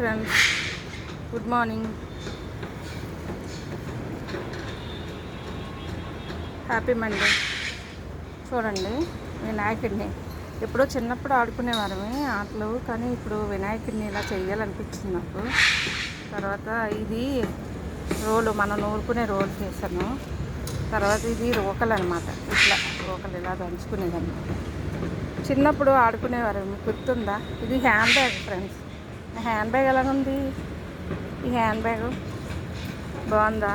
Friends good morning happy Monday చూడండి వినాయకుడిని. ఎప్పుడో చిన్నప్పుడు ఆడుకునేవారమే ఆటలు కానీ ఇప్పుడు వినాయకుడిని ఇలా చేయాలనిపించింది నాకు. తర్వాత ఇది రోలు మనం నూరుకునే రోలు చేశాను. తర్వాత ఇది రోకలు అనమాట ఇట్లా రోకలు ఇలా దంచుకునేదన్నమాట చిన్నప్పుడు ఆడుకునేవారు గుర్తుందా? ఇది hand bag friends. Hand bag ఎలా ఉంది? ఈ హ్యాండ్ బ్యాగ్ బాగుందా?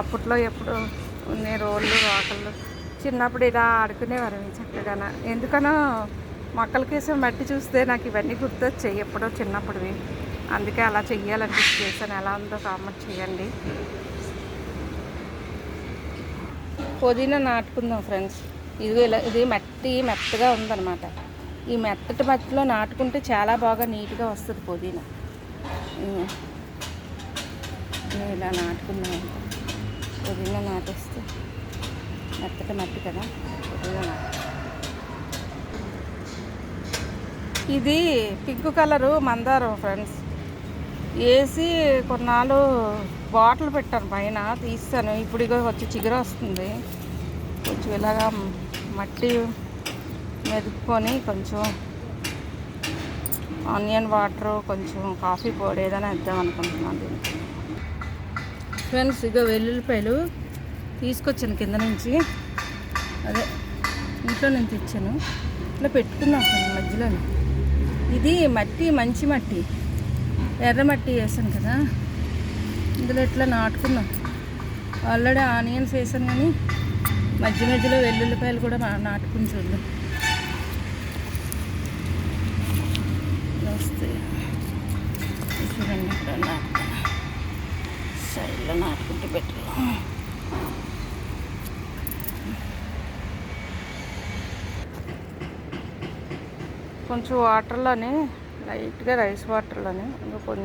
అప్పట్లో ఎప్పుడు ఉన్న రోళ్ళు రోకళ్ళు చిన్నప్పుడు ఇలా ఆడుకునేవారు చక్కగా ఎందుకనో మొక్కలకేసే మట్టి చూస్తే నాకు ఇవన్నీ గుర్తొచ్చాయి ఎప్పుడో చిన్నప్పుడువి. అందుకే అలా చెయ్యాలనిపించి చేశాను ఎలా ఉందో కామెంట్ చేయండి. పుదీనా నాటుకుందాం ఫ్రెండ్స్. ఇది ఇలా ఇది మట్టి మెత్తగా ఉందన్నమాట. ఈ మెత్తటి మట్టిలో నాటుకుంటే చాలా బాగా నీట్గా వస్తుంది పుదీనా. నేను ఇలా నాటుకుందాం పుదీనా నాటేస్తే మెత్తటి మట్టి కదా పుదీనా నాటు. ఇది పింక్ కలరు మందారం ఫ్రెండ్స్. వేసి కొన్నాళ్ళు బాటిల్ పెట్టాను పైన తీస్తాను ఇప్పుడు ఇక వచ్చి చిగురు వస్తుంది. కొంచెం ఇలాగా మట్టి మెదుపుకొని కొంచెం ఆనియన్ వాటర్ కొంచెం కాఫీ పొడి ఏదైనా ఇద్దాం అనుకుంటున్నాను దీనికి ఫ్రెండ్స్ ఇక వెల్లుల్లిపాయలు తీసుకొచ్చాను కింద నుంచి. అదే ఇంట్లో నేను తెచ్చాను. ఇట్లా పెట్టుకున్నాను మధ్యలో. ఇది మట్టి మంచి మట్టి. ఎర్ర మట్టి వేసాను కదా. ఇందులో ఇట్లా నాటుకున్నాం. ఆల్రెడీ ఆనియన్స్ వేసాను కానీ మధ్య మధ్యలో వెల్లుల్లిపాయలు కూడా నాటుకుని చూద్దాం. వస్తాయి చూడండి ఇక్కడ సైడ్లో నాటుకుంటే బెటర్. కొంచెం వాటర్లోనే లైట్గా రైస్ వాటర్లోనే ఇంకా కొన్ని